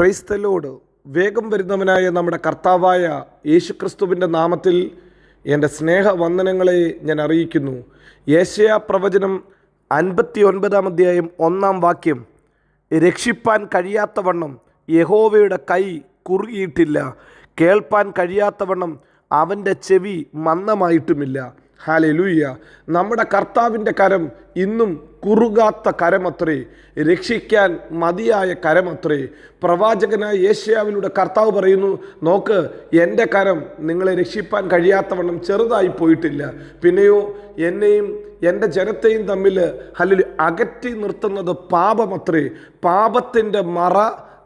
Praise the Lord വേഗം വരുന്നവനായ നമ്മുടെ കർത്താവായ യേശുക്രിസ്തുവിന്റെ നാമത്തിൽ എന്റെ സ്നേഹവന്ദനങ്ങളെ ഞാൻ അറിയിക്കുന്നു. യേശയ പ്രവചനം അൻപത്തി ഒൻപതാം അധ്യായം ഒന്നാം വാക്യം. രക്ഷിപ്പാൻ കഴിയാത്തവണ്ണം യഹോവയുടെ കൈ കുറുകിയിട്ടില്ല. കേൾപ്പാൻ കഴിയാത്തവണ്ണം അവന്റെ ചെവി മന്ദമായിട്ടുമില്ല. ഹാലലൂയ്യ നമ്മുടെ കർത്താവിന്റെ കരം ഇന്നും കുറുകാത്ത കരമത്രേ. രക്ഷിക്കാൻ മതിയായ കരമത്രേ. പ്രവാചകനായ യേശയാവിലൂടെ കർത്താവ് പറയുന്നു നോക്ക് എന്റെ കരം നിങ്ങളെ രക്ഷിപ്പാൻ കഴിയാത്തവണ്ണം ചെറുതായി പോയിട്ടില്ല. പിന്നെയോ എന്നെയും എന്റെ ജനത്തെയും തമ്മിൽ അല്ലെങ്കിൽ അകറ്റി നിർത്തുന്നത് പാപമത്രേ. പാപത്തിന്റെ മറ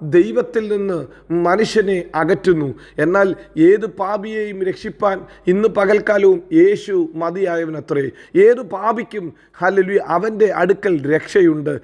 ദൈവത്തിൽ നിന്ന് മനുഷ്യനെ അകറ്റുന്നു. എന്നാൽ ഏത് പാപിയെയും രക്ഷിപ്പാൻ ഇന്ന് പകൽക്കാലവും യേശു മതിയായവനത്രേ. ഏത് പാപിക്കും ഹല്ലലു അവന്റെ അടുക്കൽ രക്ഷയുണ്ട്.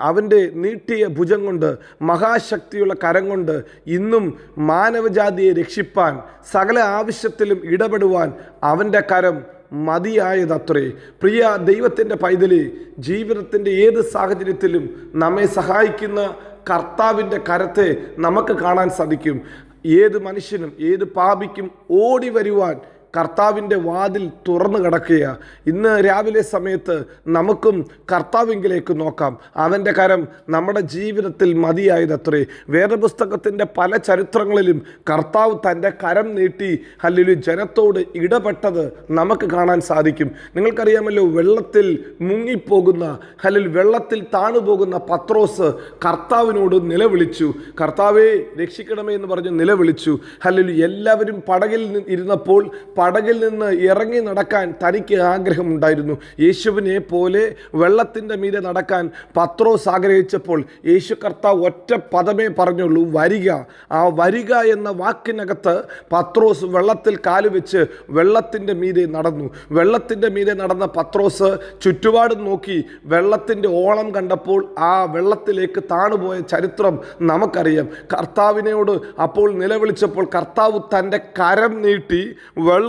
അവന്റെ നീട്ടിയ ഭുജം കൊണ്ട് മഹാശക്തിയുള്ള കരം കൊണ്ട് ഇന്നും മാനവജാതിയെ രക്ഷിപ്പാൻ സകല ആവശ്യത്തിലും ഇടപെടുവാൻ അവന്റെ കരം മതിയായതത്രേ. പ്രിയ ദൈവത്തിന്റെ പൈതലി ജീവിതത്തിന്റെ ഏത് സാഹചര്യത്തിലും നമ്മെ സഹായിക്കുന്ന കർത്താവിന്റെ കരത്തെ നമുക്ക് കാണാൻ സാധിക്കും. ഏത് മനുഷ്യനും ഏത് പാപിക്കും ഓടി വരുവാൻ കർത്താവിന്റെ വാതിൽ തുറന്നു കിടക്കുക ഇന്ന് രാവിലെ സമയത്ത് നമുക്കും കർത്താവിങ്കിലേക്ക് നോക്കാം. അവന്റെ കരം നമ്മുടെ ജീവിതത്തിൽ മതിയായതത്രേ. വേദപുസ്തകത്തിന്റെ പല ചരിത്രങ്ങളിലും കർത്താവ് തന്റെ കരം നീട്ടി അല്ലെങ്കിൽ ജനത്തോട് ഇടപെട്ടത് നമുക്ക് കാണാൻ സാധിക്കും. നിങ്ങൾക്കറിയാമല്ലോ വെള്ളത്തിൽ മുങ്ങിപ്പോകുന്ന അല്ലെങ്കിൽ വെള്ളത്തിൽ താണുപോകുന്ന പത്രോസ് കർത്താവിനോട് നിലവിളിച്ചു. കർത്താവേ രക്ഷിക്കണമേ എന്ന് പറഞ്ഞ് നിലവിളിച്ചു. അല്ലെങ്കിൽ എല്ലാവരും പടകിൽ ഇരുന്നപ്പോൾ പടകിൽ നിന്ന് ഇറങ്ങി നടക്കാൻ തനിക്ക് ആഗ്രഹമുണ്ടായിരുന്നു. യേശുവിനെ പോലെ വെള്ളത്തിന്റെ മീതെ നടക്കാൻ പത്രോസ് ആഗ്രഹിച്ചപ്പോൾ യേശു കർത്താവ് ഒറ്റ പദമേ പറഞ്ഞുള്ളൂ വരിക. ആ വരിക എന്ന വാക്കിനകത്ത് പത്രോസ് വെള്ളത്തിൽ കാലുവെച്ച് വെള്ളത്തിന്റെ മീതെ നടന്നു. വെള്ളത്തിന്റെ മീതെ നടന്ന പത്രോസ് ചുറ്റുപാടും നോക്കി വെള്ളത്തിന്റെ ഓളം കണ്ടപ്പോൾ ആ വെള്ളത്തിലേക്ക് താണുപോയ ചരിത്രം നമുക്കറിയാം. കർത്താവിനോട് അപ്പോൾ നിലവിളിച്ചപ്പോൾ കർത്താവ് തന്റെ കരം നീട്ടി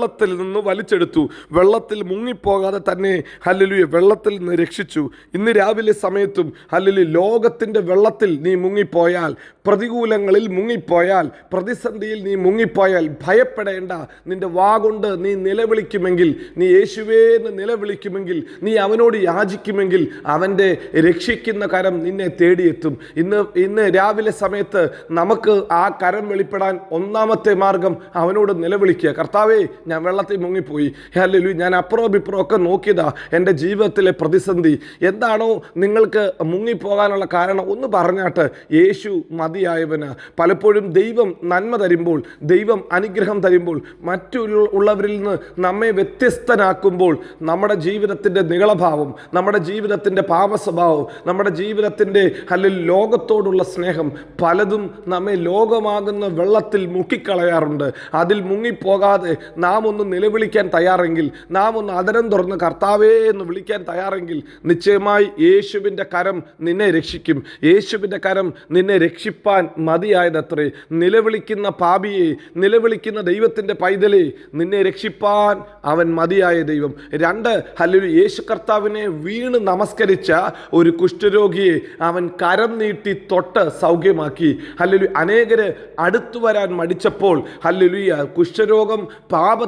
വെള്ളത്തിൽ നിന്ന് വലിച്ചെടുത്തു. വെള്ളത്തിൽ മുങ്ങിപ്പോകാതെ തന്നെ ഹല്ലലുയെ വെള്ളത്തിൽ നിന്ന് രക്ഷിച്ചു. ഇന്ന് രാവിലെ സമയത്തും ഹല്ലലു ലോകത്തിന്റെ വെള്ളത്തിൽ നീ മുങ്ങിപ്പോയാൽ പ്രതികൂലങ്ങളിൽ മുങ്ങിപ്പോയാൽ പ്രതിസന്ധിയിൽ നീ മുങ്ങിപ്പോയാൽ ഭയപ്പെടേണ്ട. നിന്റെ വാ കൊണ്ട് നീ നിലവിളിക്കുമെങ്കിൽ നീ യേശുവേ എന്ന് നിലവിളിക്കുമെങ്കിൽ നീ അവനോട് യാചിക്കുമെങ്കിൽ അവന്റെ രക്ഷിക്കുന്ന കരം നിന്നെ തേടിയെത്തും. ഇന്ന് ഇന്ന് രാവിലെ സമയത്ത് നമുക്ക് ആ കരം വെളിപ്പെടാൻ ഒന്നാമത്തെ മാർഗം അവനോട് നിലവിളിക്കുക. കർത്താവേ ഞാൻ വെള്ളത്തിൽ മുങ്ങിപ്പോയി. ഹല്ലേലൂ ഞാൻ അപ്പുറവും ഇപ്പുറം ഒക്കെ നോക്കിയതാ എന്റെ ജീവിതത്തിലെ പ്രതിസന്ധി. എന്താണോ നിങ്ങൾക്ക് മുങ്ങിപ്പോകാനുള്ള കാരണം ഒന്ന് പറഞ്ഞാട്ട് യേശു മതിയായവന്. പലപ്പോഴും ദൈവം നന്മ തരുമ്പോൾ ദൈവം അനുഗ്രഹം തരുമ്പോൾ മറ്റു ഉള്ളവരിൽ നിന്ന് നമ്മെ വ്യത്യസ്തനാക്കുമ്പോൾ നമ്മുടെ ജീവിതത്തിന്റെ നികളഭാവം നമ്മുടെ ജീവിതത്തിന്റെ പാപസ്വഭാവം നമ്മുടെ ജീവിതത്തിന്റെ അല്ലെങ്കിൽ ലോകത്തോടുള്ള സ്നേഹം പലതും നമ്മെ ലോകമാകുന്ന വെള്ളത്തിൽ മുക്കിക്കളയാറുണ്ട്. അതിൽ മുങ്ങിപ്പോകാതെ നാം ഒന്ന് നിലവിളിക്കാൻ തയ്യാറെങ്കിൽ നാം ഒന്ന് അതരം തുറന്ന് കർത്താവേ എന്ന് വിളിക്കാൻ തയ്യാറെങ്കിൽ നിശ്ചയമായി യേശുവിന്റെ കരം നിന്നെ രക്ഷിക്കും. യേശുവിന്റെ കരം നിന്നെ രക്ഷിപ്പാൻ മതിയായതത്രേ. നിലവിളിക്കുന്ന പാപിയെ നിലവിളിക്കുന്ന ദൈവത്തിന്റെ പൈതലെ നിന്നെ രക്ഷിപ്പാൻ അവൻ മതിയായ ദൈവം. രണ്ട് അല്ലെങ്കിൽ യേശു കർത്താവിനെ വീണ് നമസ്കരിച്ച ഒരു കുഷ്ഠരോഗിയെ അവൻ കരം നീട്ടി തൊട്ട് സൗഖ്യമാക്കി. അല്ലെങ്കിൽ അനേകര് അടുത്തു വരാൻ മടിച്ചപ്പോൾ ഹല്ലലുയ കുഷ്ഠരോഗം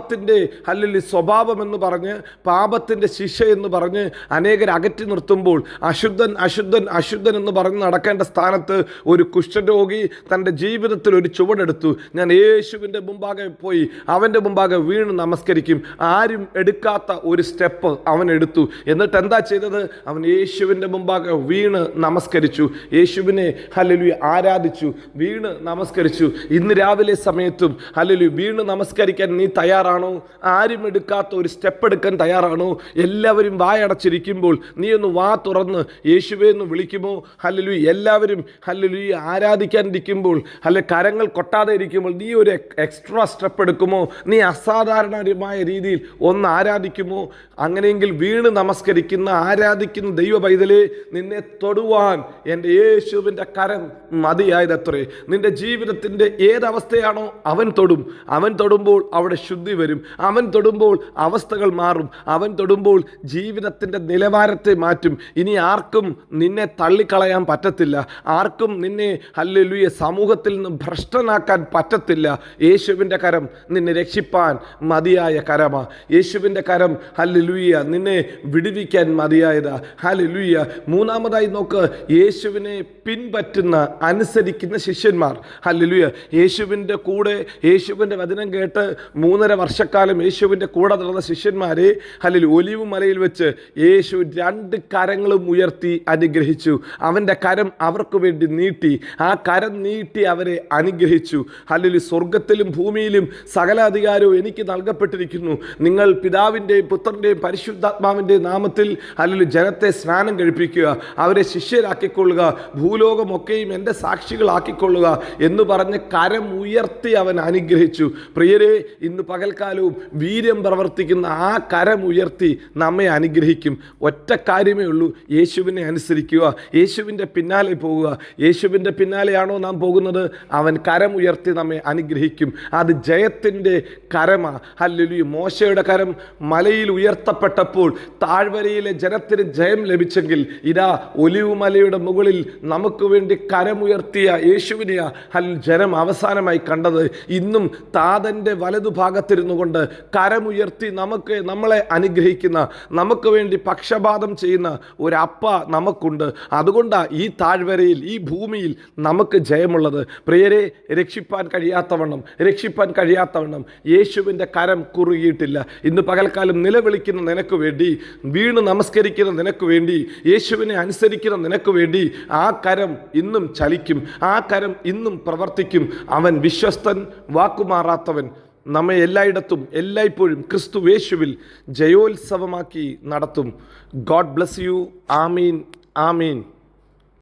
പാപത്തിന്റെ അല്ലെങ്കിൽ സ്വഭാവം എന്ന് പറഞ്ഞ് പാപത്തിന്റെ ശിക്ഷ എന്ന് പറഞ്ഞ് അനേകർ അകറ്റി നിർത്തുമ്പോൾ അശുദ്ധൻ അശുദ്ധൻ അശുദ്ധൻ എന്ന് പറഞ്ഞ് നടക്കേണ്ട സ്ഥാനത്ത് ഒരു കുഷ്ഠരോഗി തന്റെ ജീവിതത്തിൽ ഒരു ചുവടെടുത്തു. ഞാൻ യേശുവിന്റെ മുമ്പാകെ പോയി അവന്റെ മുമ്പാകെ വീണ് നമസ്കരിക്കും. ആരും എടുക്കാത്ത ഒരു സ്റ്റെപ്പ് അവൻ എടുത്തു. എന്നിട്ട് എന്താ ചെയ്തത്? അവൻ യേശുവിന്റെ മുമ്പാകെ വീണ് നമസ്കരിച്ചു. യേശുവിനെ ഹലലു ആരാധിച്ചു വീണ് നമസ്കരിച്ചു. ഇന്ന് രാവിലെ സമയത്തും ഹലലു വീണ് നമസ്കരിക്കാൻ നീ തയ്യാറാണോ? ആരും എടുക്കാത്ത ഒരു സ്റ്റെപ്പ് എടുക്കാൻ തയ്യാറാണോ? എല്ലാവരും വായടച്ചിരിക്കുമ്പോൾ നീ ഒന്ന് വാ തുറന്ന് യേശുവെ എന്ന് വിളിക്കുമോ? ഹല്ലലു എല്ലാവരും ഹല്ലലു ആരാധിക്കാനിരിക്കുമ്പോൾ അല്ലെ കരങ്ങൾ കൊട്ടാതെ ഇരിക്കുമ്പോൾ നീ ഒരു എക്സ്ട്രാ സ്റ്റെപ്പ് എടുക്കുമോ? നീ അസാധാരണമായ രീതിയിൽ ഒന്ന് ആരാധിക്കുമോ? അങ്ങനെയെങ്കിൽ വീണ് നമസ്കരിക്കുന്ന ആരാധിക്കുന്ന ദൈവ പൈതലേ നിന്നെ തൊടുവാൻ എന്റെ യേശുവിന്റെ കരം മതിയായതത്രേ. നിന്റെ ജീവിതത്തിന്റെ ഏതവസ്ഥയാണോ അവൻ തൊടും. അവൻ തൊടുമ്പോൾ അവിടെ ശുദ്ധി വരും. അവൻ തൊടുമ്പോൾ അവസ്ഥകൾ മാറും. അവൻ തൊടുമ്പോൾ ജീവിതത്തിന്റെ നിലവാരത്തെ മാറ്റും. ഇനി ആർക്കും നിന്നെ തള്ളിക്കളയാൻ പറ്റത്തില്ല. ആർക്കും നിന്നെ ഹല്ലേലൂയ സമൂഹത്തിൽ നിന്ന് ഭ്രഷ്ടനാക്കാൻ പറ്റത്തില്ല. യേശുവിന്റെ കരം നിന്നെ രക്ഷിപ്പാൻ മതിയായ കരമാ. യേശുവിന്റെ കരം ഹല്ലേലൂയ നിന്നെ വിടുവിക്കാൻ മതിയായതാ. ഹല്ലേലൂയ. മൂന്നാമതായി നോക്ക്. യേശുവിനെ പിൻപറ്റുന്ന അനുസരിക്കുന്ന ശിഷ്യന്മാർ. ഹല്ലേലൂയ. യേശുവിന്റെ കൂടെ യേശുവിന്റെ വചനം കേട്ട് മൂന്നര വർഷക്കാലം യേശുവിന്റെ കൂടെ നടന്ന ശിഷ്യന്മാരെ അല്ലെങ്കിൽ ഒലിവ് മലയിൽ വെച്ച് യേശു രണ്ട് കരങ്ങളും ഉയർത്തി അനുഗ്രഹിച്ചു. അവന്റെ കരം അവർക്ക് വേണ്ടി നീട്ടി. ആ കരം നീട്ടി അവരെ അനുഗ്രഹിച്ചു. അല്ലെങ്കിൽ സ്വർഗത്തിലും ഭൂമിയിലും സകല അധികാരവും എനിക്ക് നൽകപ്പെട്ടിരിക്കുന്നു. നിങ്ങൾ പിതാവിന്റെയും പുത്രന്റെയും പരിശുദ്ധാത്മാവിന്റെയും നാമത്തിൽ അല്ലെങ്കിൽ ജനത്തെ സ്നാനം കഴിപ്പിക്കുക. അവരെ ശിഷ്യരാക്കിക്കൊള്ളുക. ഭൂലോകമൊക്കെയും എന്റെ സാക്ഷികളാക്കിക്കൊള്ളുക എന്ന് പറഞ്ഞ് കരം ഉയർത്തി അവൻ അനുഗ്രഹിച്ചു. പ്രിയരെ ഇന്ന് പകൽക്കാലവും വീര്യം പ്രവർത്തിക്കുന്ന ആ കരം ഉയർത്തി നമ്മെ അനുഗ്രഹിക്കും. ഒറ്റ കാര്യമേ ഉള്ളൂ യേശുവിനെ അനുസരിക്കുക യേശുവിന്റെ പിന്നാലെ പോവുക. യേശുവിന്റെ പിന്നാലെയാണോ നാം പോകുന്നത്? അവൻ കരം ഉയർത്തി നമ്മെ അനുഗ്രഹിക്കും. അത് ജയത്തിന്റെ കരമാ. ഹല്ലുലി മോശയുടെ കരം മലയിൽ ഉയർത്തപ്പെട്ടപ്പോൾ താഴ്വരയിലെ ജനത്തിന് ജയം ലഭിച്ചെങ്കിൽ ഇതാ ഒലിവ് മലയുടെ മുകളിൽ നമുക്ക് വേണ്ടി കരമുയർത്തിയ യേശുവിനെയാ ഹൽ ജനം അവസാനമായി കണ്ടത്. ഇന്നും താതന്റെ വലതുഭാഗത്തിരുന്നു കൊണ്ട് കരമുയർത്തി നമുക്ക് നമ്മളെ അനുഗ്രഹിക്കുന്ന നമുക്ക് വേണ്ടി പക്ഷപാതം ചെയ്യുന്ന ഒരു അപ്പ നമുക്കുണ്ട്. അതുകൊണ്ടാണ് ഈ താഴ്വരയിൽ ഈ ഭൂമിയിൽ നമുക്ക് ജയമുള്ളത്. പ്രിയരെ രക്ഷിപ്പാൻ കഴിയാത്തവണ്ണം രക്ഷിപ്പാൻ കഴിയാത്തവണ്ണം യേശുവിന്റെ കരം കുറുകിയിട്ടില്ല. ഇന്ന് പകൽക്കാലം നിലവിളിക്കുന്ന നിനക്ക് വേണ്ടി വീണ് നമസ്കരിക്കുന്ന നിനക്ക് വേണ്ടി യേശുവിനെ അനുസരിക്കുന്ന നിനക്ക് വേണ്ടി ആ കരം ഇന്നും ചലിക്കും. ആ കരം ഇന്നും പ്രവർത്തിക്കും. അവൻ വിശ്വസ്തൻ വാക്കുമാറാത്തവൻ നമ്മെ എല്ലായിടത്തും എല്ലായ്പ്പോഴും ക്രിസ്തു യേശുവിൽ ജയോത്സവമാക്കി നടത്തും. ഗോഡ് ബ്ലസ് യു ആമീൻ ആമീൻ